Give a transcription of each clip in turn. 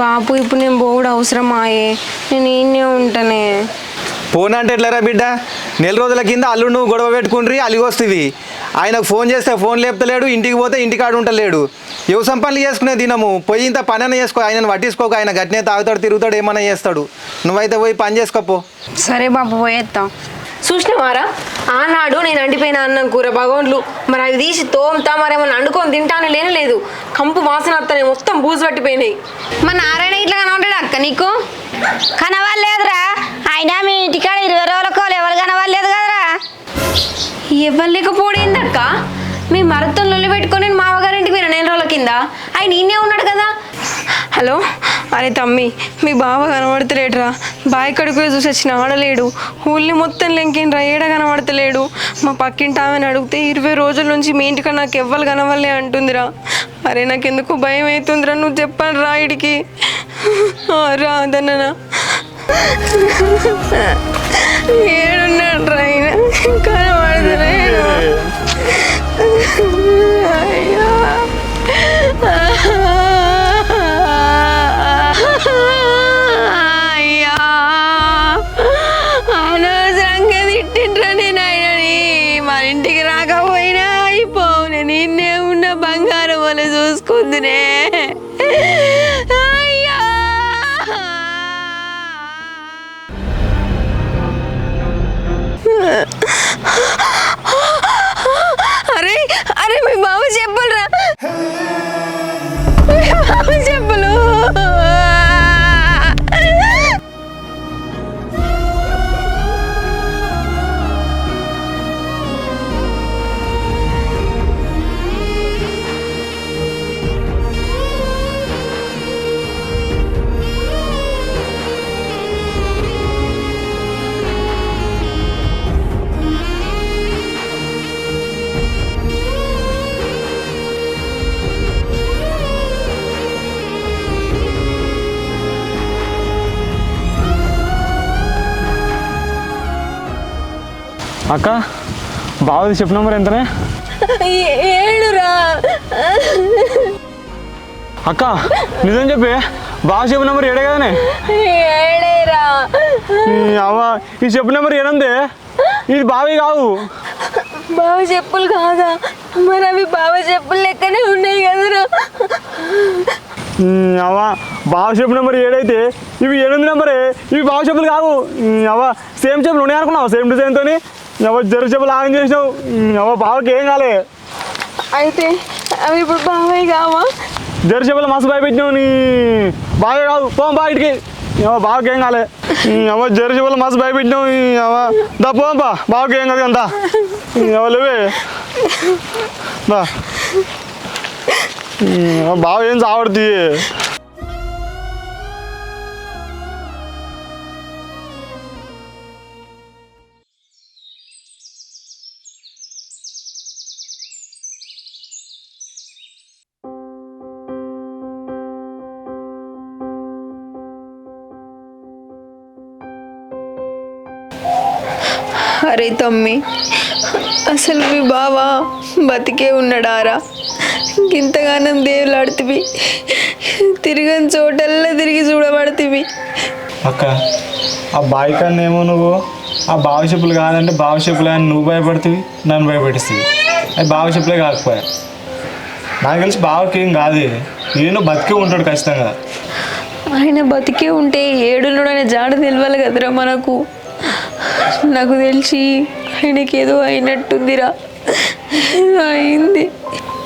బాపు ఇప్పుడు నేను పోవుడు అవసరమాయే. నేను ఈయనే ఉంటానే. పోనంటే ఎట్లరా బిడ్డ? నెల రోజుల కింద అల్లుడు నువ్వు గొడవ పెట్టుకుండ్రి అలిగొస్తుంది ఆయనకు ఫోన్ చేస్తే ఫోన్ లేపుతలేడు ఇంటికి పోతే ఇంటికాడు ఉంటలేడు ఎవ సంపన్లు చేసుకునే దినము పోయి ఇంత పని చేసుకో ఆయనను పట్టించుకోక ఆయన గట్టినే తాగుతాడు తిరుగుతాడు ఏమైనా చేస్తాడు. నువ్వైతే పోయి పని చేసుకోపో సరే బాబు పోయేస్తావు చూసినవారా? ఆనాడు నేను అండిపోయిన అన్నం కూర బగోన్లు మరి అవి తీసి తోముతా మరేమన్నా అండుకొని తింటాను లేనే లేదు. కంపు వాసన వస్తాయి మొత్తం బూజు పట్టిపోయినాయి. మా నారాయణ ఇట్లా ఉంటాడు అక్క నీకు? కనవాలేదురా ఆయన మీ ఇంటికాడ ఇరవై రోజులకు ఎవరు కనవాలేదు కదరా? ఇవ్వలేకపోడేందక్క మీ మరతో లొల్లి పెట్టుకొని మామగారింటికి పోయిన నెల రోజుల కింద? ఆయన ఈయనే ఉన్నాడు కదా. హలో? అరే తమ్మి మీ బావ కనబడతలేడురా. బాయ్ కడుకు చూసి వచ్చిన ఆడలేడు. ఊళ్ళి మొత్తం లెంకినరా ఏడ కనబడతలేడు. మా పక్కింటి ఆమెను అడిగితే ఇరవై రోజుల నుంచి మీ ఇంటికన్నా నాకు ఎవ్వరు కనవలే అంటుందిరా. అరే నాకెందుకు భయం అవుతుందిరా నువ్వు చెప్పాను రా ఇడికి. రాదన్న ఏడున్నాడు రా అక్క బాగుంది చెప్పు నెంబర్ ఎంతనే? ఏడురా. అక్క నిజం చెప్పి బాగా చెప్పు నెంబర్ ఏడే కదనే? ఏడేరా. ఈ చెప్పు నెంబర్ ఏడంది ఇది బావి కావు. బావి చెప్పులు కాదా? మరి అవి బావ చెప్పులు లెక్కనే ఉన్నాయి కదరా. అవా బావ చెప్పు నెంబర్ ఏడైతే ఇవి ఏడుంది నెంబరే ఇవి బావ చెప్పులు కావు. అవా సేమ్ చెప్పులు ఉన్నాయి అనుకున్నావా? సేమ్ డిజైన్తో ఎవరు జరు చెప్పులు చేసినావు. ఎవరు బావకి ఏం కాలే. అయితే అవి ఇప్పుడు బాబాయ్ కావా? జరు చెప్పులు మస్తు భయపెట్టినావు నీ. బాగా కాదు పో బాటికి ఏమో బావకి ఏం కాలే. ఏమో జరు చెప్పులు భయపెట్టినావు ఏమో దా పోంపా బావకి ఏం కాదు అంతా. ఏమో బావ ఏం చావడుతుంది అరే తమ్మి అసలు మీ బావ బతికే ఉన్నాడారా? ఇంతగానం దేవులాడుతీవి తిరిగిన చోటల్లా తిరిగి చూడబడుతుంది అక్క ఆ బావి కన్నా ఏమో నువ్వు ఆ బావి చెప్పులు కాదంటే బావి చెప్పులే అని నువ్వు భయపడుతుంది నన్ను భయపెడుతుంది అది బావి చెప్పులే కాకపోయా. నాకు తెలిసి బావకి ఏం కాదు. నేను బతికే ఉంటాడు ఖచ్చితంగా. ఆయన బతికే ఉంటే ఏడులోనే జాడ నిల్వాలి కదరా మనకు. నాకు తెలిసి ఆయనకి ఏదో అయినట్టుందిరా. అయింది.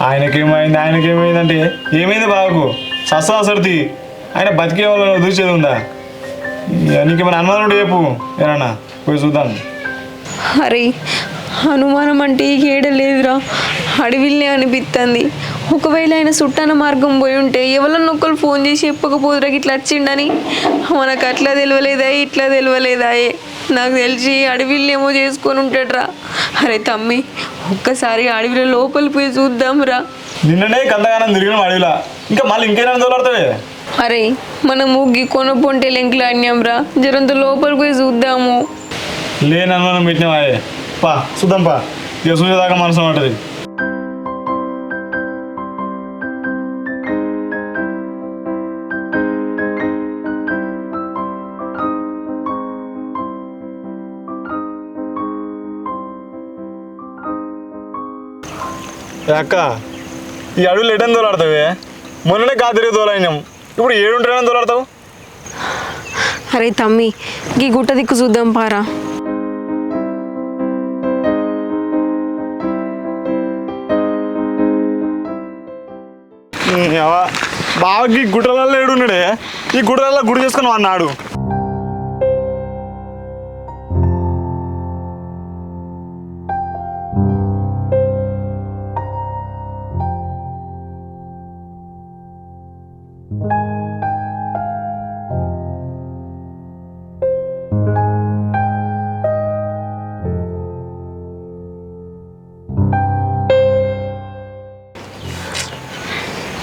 ఆయనకేమైంది ఆయనకేమైందంటే ఏమైంది బాబుకు? సస్తాసర్తి ఆయన బతికే వాళ్ళు దూచేది ఉందా? నీకేమైనా అనుమానం చెప్పు ఏనా పోయి చూద్దాం. అరే అనుమానం అంటే ఏడలేదురా అడవిల్నే అనిపిస్తుంది ఒకవేళ ఆయన చుట్టాన మార్గం పోయి ఉంటే ఎవరన్నా ఒక్కరు ఫోన్ చేసి చెప్పకపోదురా ఇట్లా వచ్చిండని మనకు అట్లా తెలియలేదా ఇట్లా తెలియలేదా నాకు తెలిసి అడవిల్నేమో చేసుకొని ఉంటాడురా. అరే తమ్మి ఒక్కసారి అడవిలో లోపలి పోయి చూద్దాం రా నిన్ననే కందగానం తిరిగినాం అడవిలా. ఇంకా మళ్ళీ ఇంకేనా దోలాడుతావే అరే మనం ముగ్గి కొనుక్కుంటే లెంకులు ఆడినాం రా జరంత లోపలికి పోయి చూద్దాము. లేనన్మానం పెట్టినావా పా చూద్దాం పా. ఇక దాకా మనసు ఉంటుంది. అక్క ఈ అడవులు ఎటని దోలాడతావే మొన్ననే కాదిరి దోలైనాం ఇప్పుడు ఏడుంటానని దోలాడతావు? అరే తమ్మి గీ గుట్ట దిక్కు చూద్దాం పారా. బాగా గుడ్రలలో ఏడున్నాడే ఈ గుడ్రలలో గుడి చేసుకుని అన్నాడు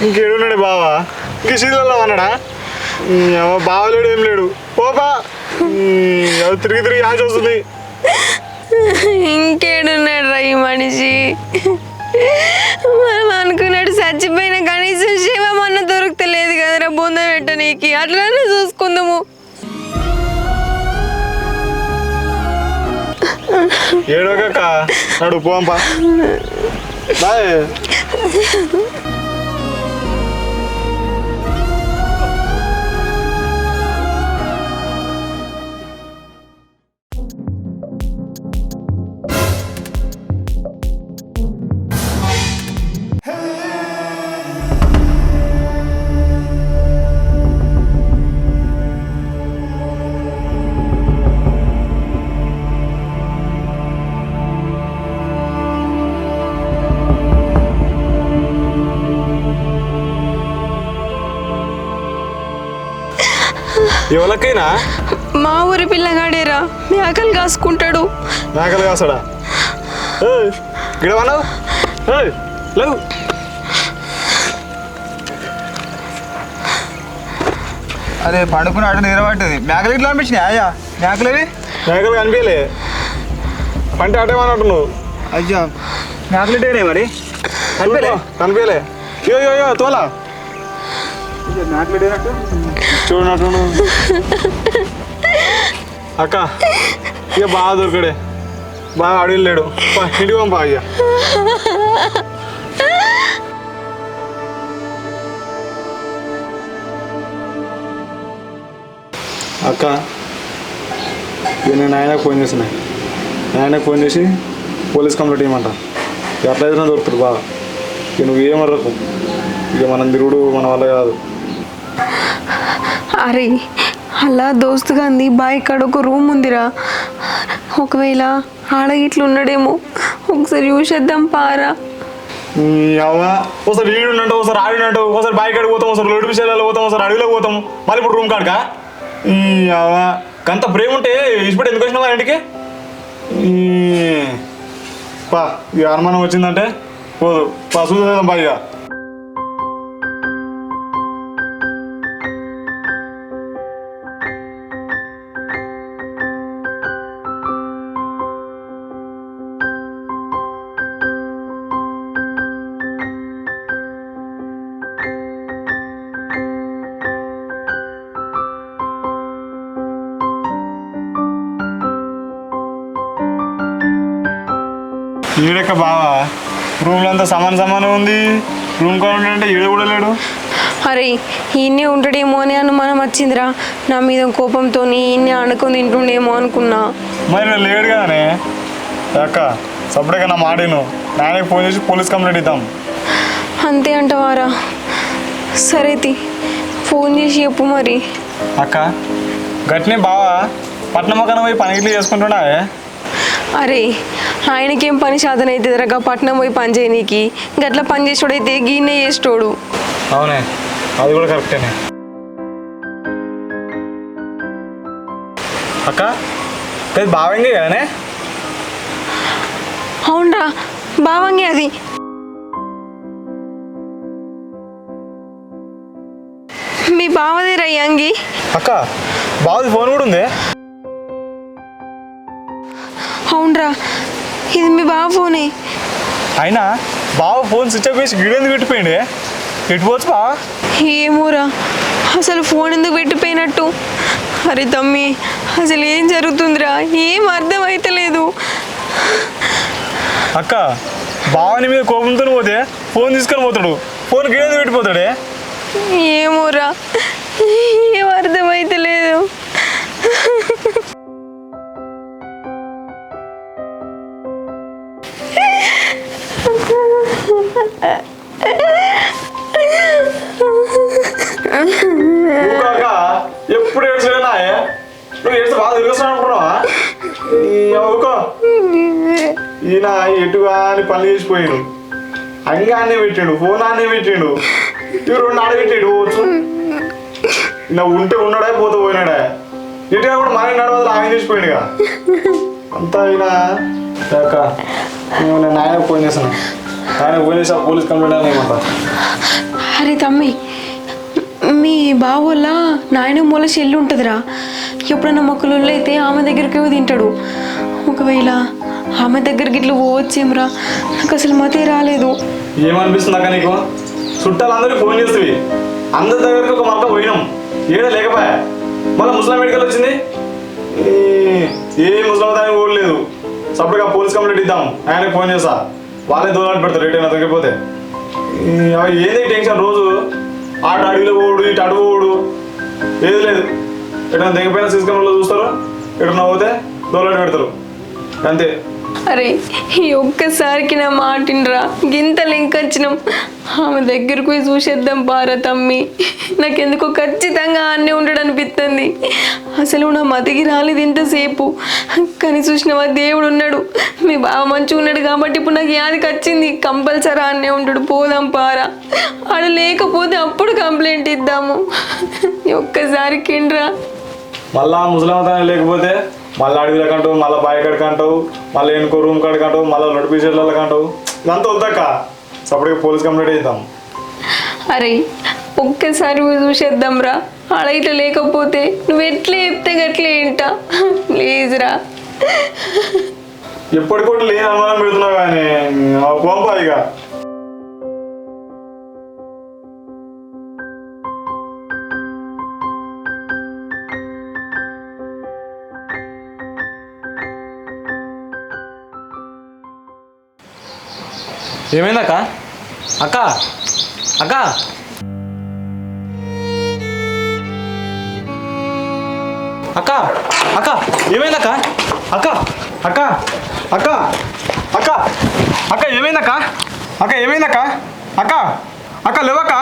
ఇంకేడున్నాడు బావా? ఇంక శీలలో అన్నాడా బావలేడు ఏం లేడు. పోపా. అది తిరిగి తిరిగి ఆశ వస్తుంది ఇంకేడున్నాడు రా ఈ మనిషి. మనం అనుకున్నాడు చచ్చిపోయిన కనీసం శివం అన్న దొరుకుతలేదు కదరా బొంద పెట్టనీకి అట్లానే చూసుకుందాము. ఏడోకక్క నడు పోంపా. బాయ్. ఎవరికైనా? మా ఊరి పిల్లగాడేరా మేకలు కాసుకుంటాడు. మేకలు కాసాడా? ఇక్కడ వన్నావు లేవు. అదే పండుకుని అటు నిలబట్టది మేకలు ఇట్లా అనిపించినాయి? అయ్యా మేకలేవి మేకలు కనిపించలే. పంట అటేమన్నట్టు నువ్వు అయ్యా మేకలు ఇటేనే మరి? కనిపించలే? కనిపించలే. యో యో యో తోలా. మేకలు ఇటేనట్టు చూడనట్టు అక్క ఇక బాగా దొరికడే. బాగా అడిగిలేడు ఇంటికి పంపా ఇక. అక్క ఇక నేను ఆయనకు ఫోన్ చేసిన. ఆయనకు ఫోన్ చేసి పోలీస్ కంప్లైంట్ ఇవ్వమంట. ఇక దొరుకుతుంది బాగా. ఇక నువ్వు ఏమర్రకు ఇక మనం తిరుగుడు మన వల్ల కాదు. అరే అలా దోస్తుగా అంది బా ఇక్కడ ఒక రూమ్ ఉందిరా. ఒకవేళ ఆడ ఇట్లా ఉన్నాడేమో ఒకసారి చూసేద్దాం పారా. అవ్వ ఒకసారి ఈడు ఒకసారి ఆడినట్టు ఒకసారి బాయ్ కాడికి పోతాం ఒకసారి లోటు విషయాలలో పోతాం ఒకసారి అడవిలో పోతాం. మళ్ళీ ఇప్పుడు రూమ్ కాడకా? ఈ కంత గంత ప్రేమ ఉంటే ఇష్టపడి ఎందుకు వచ్చినావా ఇంటికి? పా ఈ అనుమానం వచ్చిందంటే పోదు. పా చూసేద్దాం ఈడెక్క బావా? రూమ్లో అంతా సమాన సమానం ఉంది. రూమ్ కావాలి అంటే ఈడ కూడా లేడు. అరే ఈయన్నే ఉంటాడేమో అని అనుమానం వచ్చిందిరా. నా మీద కోపంతో ఈయన్నే అనుకొని తింటుండేమో అనుకున్నా. మరి లేడు కదనే? అక్క సపరేట్గా నా మాటను నాయనకి ఫోన్ చేసి పోలీస్ కంప్లైంట్ ఇద్దాం. అంతే అంటవారా? సరే తి ఫోన్ చేసి చెప్పు మరి. అక్క గట్టినే బావా. పట్నం పోయి పని ఇట్లా చేసుకుంటున్నా అరే ఆయనకేం పని సాధన అవుతుంది రక పట్నం పోయి పని చేయనీకి గట్ల పని చేసేటోడైతే గీనే చేసేటోడు. అవునే అది కూడా కరెక్టేనే. అక్క అది బావంగే కదనే? అవునరా బావంగే అది. మీ బావదేరా ఈ అంగి? అక్క బావది ఫోన్ కూడా ఉంది? అవునరా. ఇది మీ బావ ఫోనే. అయినా బావ ఫోన్ స్విచ్ ఆఫ్ చేసి గిడెందుకు పెట్టిపోయింది ఎటు పోవచ్చు బా ఏమోరా. అసలు ఫోన్ ఎందుకు పెట్టిపోయినట్టు? అరే తమ్మి అసలు ఏం జరుగుతుందిరా? ఏం అర్థం అయితలేదు అక్క బావని మీద కోపంతో పోతే ఫోన్ తీసుకొని పోతాడు. ఫోన్ గిడేది పెట్టిపోతాడే? ఏమోరా. ఏం అర్థమైతే ఎప్పుడు ఏడ్చలేనా నువ్వు ఏడ్చి బాగా తిరుగుతున్నావు అనుకున్నావా? ఈ ఊకో ఈయన ఎటుగా అని పని చేసిపోయాడు. అంగా పెట్టాడు ఫోన్ అన్నే పెట్టాడు. ఇవి రెండు ఆడబెట్టాడు పోవచ్చు. ఇలా ఉంటే ఉన్నాడా పోతే పోయినాడా. ఇటుగా కూడా మన నడవదు ఆయన చేసిపోయాడుగా అంతా ఇలా అక్క నేను నేను ఆయన ఫోన్ చేశాను. ఆయన ఫోన్ చేసి పోలీస్ కంప్లైంట్ అని అరే తమ్మి మీ బావోళ్ళ నాయన మూల చెల్లి ఉంటుందిరా ఎప్పుడైనా మొక్కలు అయితే ఆమె దగ్గరికి తింటాడు. ఒకవేళ ఆమె దగ్గరికి ఇట్లా పోవచ్చేమ్రా. నాకు అసలు మతే రాలేదు. ఏమనిపిస్తుంది అక్క నీకు? చుట్టాలందరూ ఫోన్ చేస్తుంది అందరి దగ్గరికి ఒక మొక్క పోయినాం. ఏడా లేకపోయా? మళ్ళీ ముస్లిం మెడికల్ వచ్చింది? ఏ ముస్లిం దానికి ఓడలేదు సపరేట్గా పోలీస్ కంప్లైంట్ ఇద్దాం. ఆయనకి ఫోన్ చేస్తా. వాళ్ళే దూరాలు పెడతారు. రిటర్న్ దగ్గరికి పోతే ఏంది టెన్షన్ రోజు? ఆట అడవిలో పోడు ఇటు అడుగు పోడు ఏది లేదు. ఎటన్నా దిగపోయినా సీసీ కెమెరాలో చూస్తారు? ఎక్కడ పోతే దూరాలు పెడతారు. అంతే. అరే ఈ ఒక్కసారికి నా మాటినరా. గింత లింక్ ఆమె దగ్గరకు పోయి చూసేద్దాం భారత్ తమ్మి. నాకెందుకో ఖచ్చితంగా అన్నీ ఉండడం అనిపిస్తుంది అసలు నా మతికి రాలేదు ఇంతసేపు. కానీ చూసినవా దేవుడు ఉన్నాడు. మీ బావ మంచిగా ఉన్నాడు కాబట్టి ఇప్పుడు నాకు యాదికి వచ్చింది కంపల్సరీ అన్నే ఉంటాడు పోదాం పారా. ఆడ లేకపోతే అప్పుడు కంప్లైంట్ ఇద్దాము. ఒక్కసారి కిండ్రా మళ్ళా ముసలిమతాన్ని లేకపోతే మళ్ళీ అడవిలో కంటావు మళ్ళీ బాయ్ కాడికి అంటావు మళ్ళీ ఎనుకో రూమ్ కాడికి అంటావు మళ్ళీ పీచర్లకు అంటావు ఇదంతా వద్దక్క. సపరేట్గా పోలీస్ కంప్లైంట్ చేద్దాం. అరే ఒక్కసారి చూసేద్దాం రా ఆడ ఇట్లా లేకపోతే నువ్వు ఎట్లా చెప్తే గట్లే ఏంట ప్లీజ్ రా. ఎప్పటికోటి లేని అనుమానం పెడుతున్నావు కానీ పంపా ఇక ఏమైందక్క? అక్క? అక్క? అక్క? అక్క? ఏమైందక్క? అక్క? అక్క? అక్క? అక్క? అక్క ఏమైందక్క? అక్క ఏమైందక్క? అక్క? అక్క లేవక్క?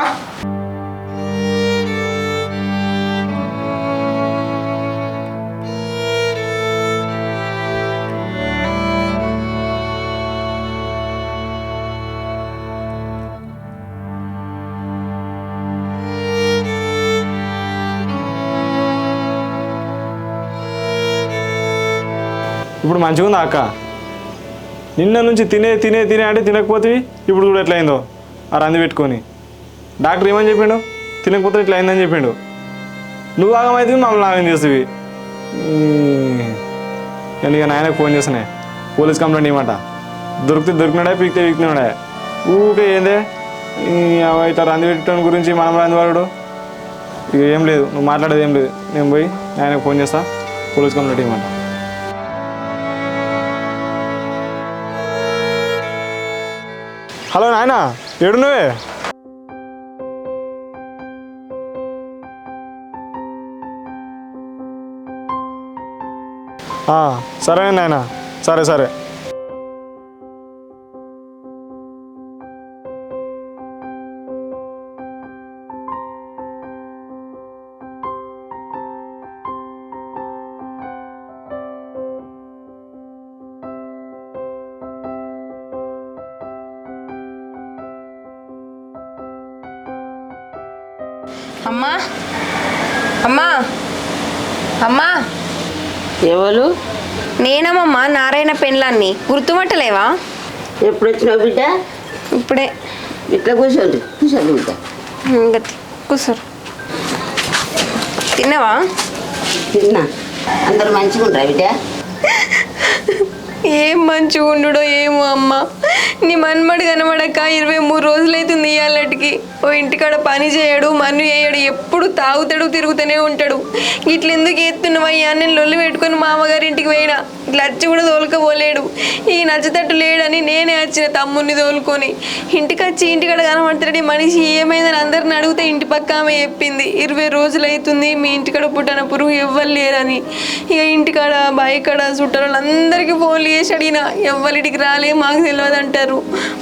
ఇప్పుడు మంచిగా ఉందా అక్క? నిన్న నుంచి తినే తినే తినే అంటే తినకపోతే ఇప్పుడు కూడా ఎట్లా అయిందో ఆ రంది పెట్టుకొని. డాక్టర్ ఏమని చెప్పిండు? తినకపోతే ఇట్లా అయిందని చెప్పిండు. నువ్వు ఆగమైతే మమ్మల్ని ఆగం చేసేవి. నేను ఇక నాయనకు ఫోన్ చేస్తానే పోలీస్ కంప్లైంట్ ఇవ్వమంట. దొరికితే దొరికినాడే పీకితే పీకినాడే? ఊకే ఏందే? ఇట్లా రంది పెట్టడం గురించి మనం రంది వాడు ఇక ఏం లేదు నువ్వు మాట్లాడేది ఏం లేదు. నేను పోయి నాయనకు ఫోన్ చేస్తా పోలీస్ కంప్లైంట్ ఇవ్వమంటా. హలో నాయన ఏడు నువ్వే ఆ, సరే నాయన సరే సరే. పెన్లాన్ని గుర్తుపట్టలేవా? ఎప్పుడు వచ్చినావు బిడ్డ? ఇప్పుడే. ఇట్లా కూర్చోండి కూర్చోండి బిడ్డ. ఇంకా కూర్చోరు. తిన్నావా? తిన్నా. అందరు మంచిగా ఉండరా బిడ్డ? ఏం మంచిగా ఉండుడో ఏమో అమ్మ. నీ మన్మడు కనబడక ఇరవై మూడు రోజులైతుంది ఇవాళకి ఓ ఇంటికాడ పని చేయడు మన్ను చేయడు ఎప్పుడు తాగుతాడు తిరుగుతూనే ఉంటాడు. ఇట్లా ఎందుకు ఎత్తున్నావయ్యా నేను లొల్లి పెట్టుకొని మామగారి ఇంటికి పోయినా. ఇట్లా వచ్చి కూడా తోలుకపోలేడు. ఈ నచ్చతట్టు లేడని నేనే వచ్చిన తమ్ముడిని తోలుకొని. ఇంటికి వచ్చి ఇంటికాడ కనబడతాడు మనిషి ఏమైందని అందరిని అడిగితే ఇంటి పక్క ఆమె చెప్పింది. ఇరవై రోజులు అవుతుంది మీ ఇంటికాడ పుట్టిన పురుగు ఇవ్వలేరని లేరని. ఇక ఇంటికాడ బాయికాడ చుట్టాలు అందరికీ ఫోన్లు చేసి అడిగిన. ఎవ్వరింటికి రాలే మాకు తెలియదు అంటారు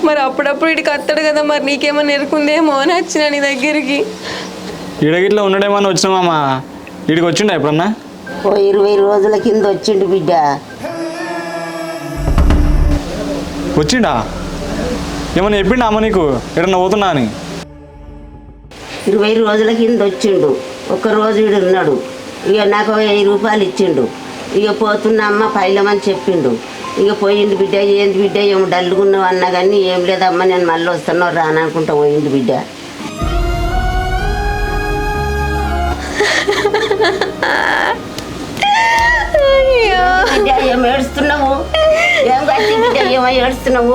మరి అప్పుడప్పుడు ఇటుకి వస్తాడు కదా మరి నీకేమైనా ఎరుకుందేమో అని వచ్చిన నీ దగ్గరికి? ఇడగిట్లో ఉండడేమని వచ్చినామా ఇడికి వచ్చిండా ఎప్పుడన్నా? ఓ ఇరవై రోజుల కింద వచ్చిండు బిడ్డ. వచ్చిండా? ఏమన్నా చెప్పిండా అమ్మ నీకు? ఎక్కడన్నా పోతున్నా అని? ఇరవై రోజుల కింద వచ్చిండు. ఒక రోజు వీడు ఉన్నాడు. ఇక నాకు వెయ్యి రూపాయలు ఇచ్చిండు. ఇక పోతున్నా అమ్మ పైలమని చెప్పిండు. ఇక పోయిండు బిడ్డ. ఏంది బిడ్డ? ఏమో డల్లుగున్నావు అన్నా కానీ ఏం లేదమ్మా. నేను మళ్ళీ వస్తానో రాననుకుంటా పోయిండు బిడ్డ. ఏడుస్తున్నావు ఏడుస్తున్నావు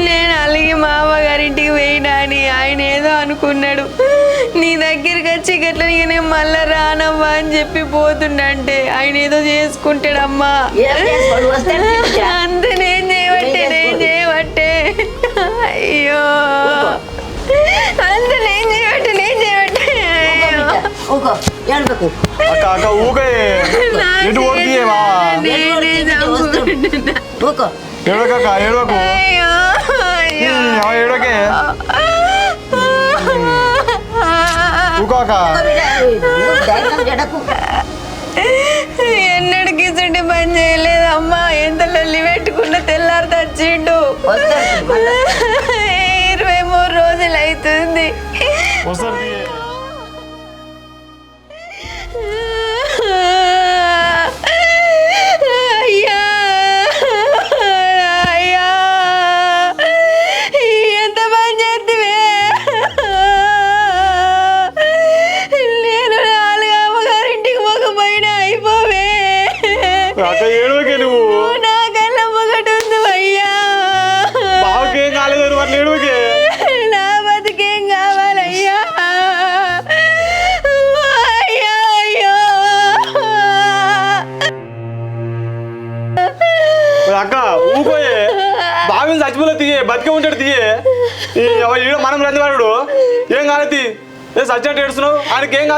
నేను అలాగే మా అమ్మగారింటికి పోయినా అని ఆయన ఏదో అనుకున్నాడు. నీ దగ్గరికి వచ్చి గట్ల నేను మళ్ళా రానమ్మా అని చెప్పి పోతుండంటే ఆయన ఏదో చేసుకుంటాడమ్మా. అంత నేను చేయబట్టే నేను చేయబట్టే. అయ్యో. అంత నేను చేయబట్టే నేను చేయబట్టే. అక్క అక్క ఊకే. ఓడికి. ఊకో. ఏడవకక్క ఏడవకు. ఏడవకే. ఊకోక ఎన్నడికి ఇసుంటి పని చేయలేదమ్మా. ఎంత లొల్లి పెట్టుకున్న తెల్లారి తెచ్చిండు. ఇరవై మూడు రోజులు అవుతుంది.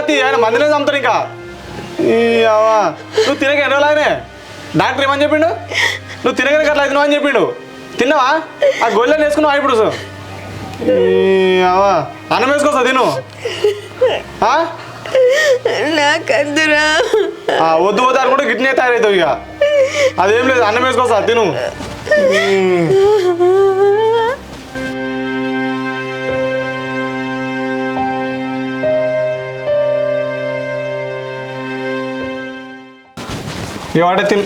కాదు ఆయన మందినే చంపుతారు ఇంకా. ఈ అవ్వ నువ్వు తినక ఎన్ని రోజులు ఆయనే డాక్టర్ ఏమని చెప్పిండు? నువ్వు తినగలిగ అట్లా అవుతున్నావు అని చెప్పిండు. తిన్నావా? ఆ గొల్లెని వేసుకున్నావా ఇప్పుడు అన్నం వేసుకోసా తిను? ఆ? నాకద్దురా. ఆ, వద్దు వద్దు అనుకుంటే గిట్నే తయారవుతావు ఇక. అదేం లేదు అన్నం వేసుకోసా తిను. ఏమంటే తిన్